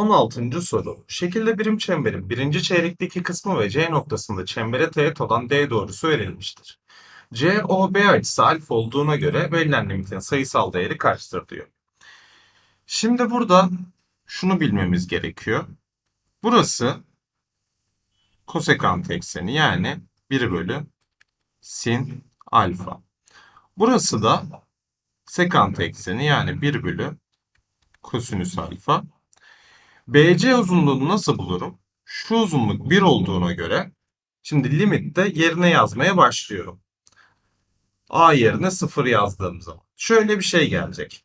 16. soru. Şekilde birim çemberin birinci çeyrekteki kısmı ve C noktasında çembere teğet olan D doğrusu verilmiştir. COB açısı alfa olduğuna göre verilen limitin sayısal değeri kaçtır diyor. Şimdi burada şunu bilmemiz gerekiyor. Burası kosekant ekseni yani 1 bölü sin alfa. Burası da sekant ekseni yani 1 bölü kosinüs alfa. BC uzunluğunu nasıl bulurum? Şu uzunluk 1 olduğuna göre şimdi limitte yerine yazmaya başlıyorum. A yerine 0 yazdığım zaman. Şöyle bir şey gelecek.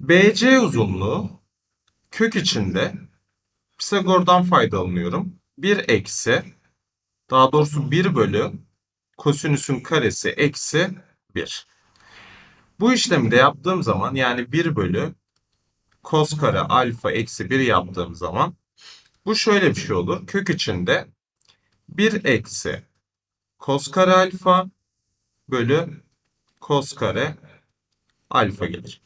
BC uzunluğu kök içinde Pisagor'dan faydalanıyorum. 1 eksi daha doğrusu 1 bölü kosinüsün karesi eksi 1. Bu işlemi de yaptığım zaman yani 1 bölü kos kare alfa eksi 1 yaptığım zaman bu şöyle bir şey olur. Kök içinde 1 eksi kos kare alfa bölü kos kare alfa gelir.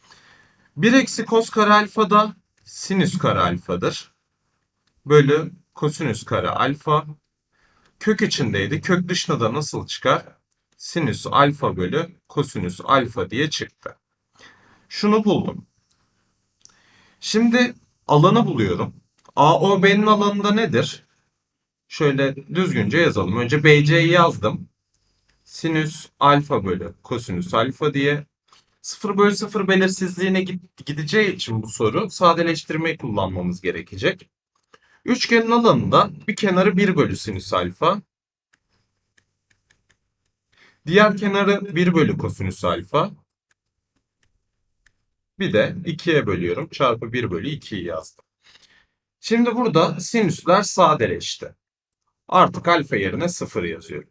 1 eksi kos kare alfa da sinüs kare alfadır. Bölü kosinüs kare alfa. Kök içindeydi. Kök dışına da nasıl çıkar? Sinüs alfa bölü kosinüs alfa diye çıktı. Şunu buldum. Şimdi alanı buluyorum. AOB'nin alanında nedir? Şöyle düzgünce yazalım. Önce BC'yi yazdım. Sinüs alfa bölü kosinüs alfa diye. 0 bölü 0 belirsizliğine gideceği için bu soru sadeleştirmeyi kullanmamız gerekecek. Üçgenin alanında bir kenarı 1 bölü sinüs alfa. Diğer kenarı 1 bölü kosinüs alfa. Bir de 2'ye bölüyorum. Çarpı 1 bölü 2'yi yazdım. Şimdi burada sinüsler sadeleşti. Artık alfa yerine 0 yazıyorum.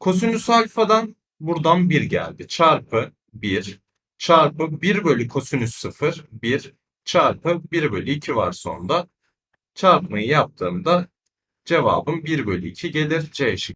Kosinüs alfadan buradan 1 geldi. Çarpı 1 çarpı 1 bölü kosinüs 0 1 çarpı 1 bölü 2 var sonunda. Çarpmayı yaptığımda cevabım 1 bölü 2 gelir. C şıkkı.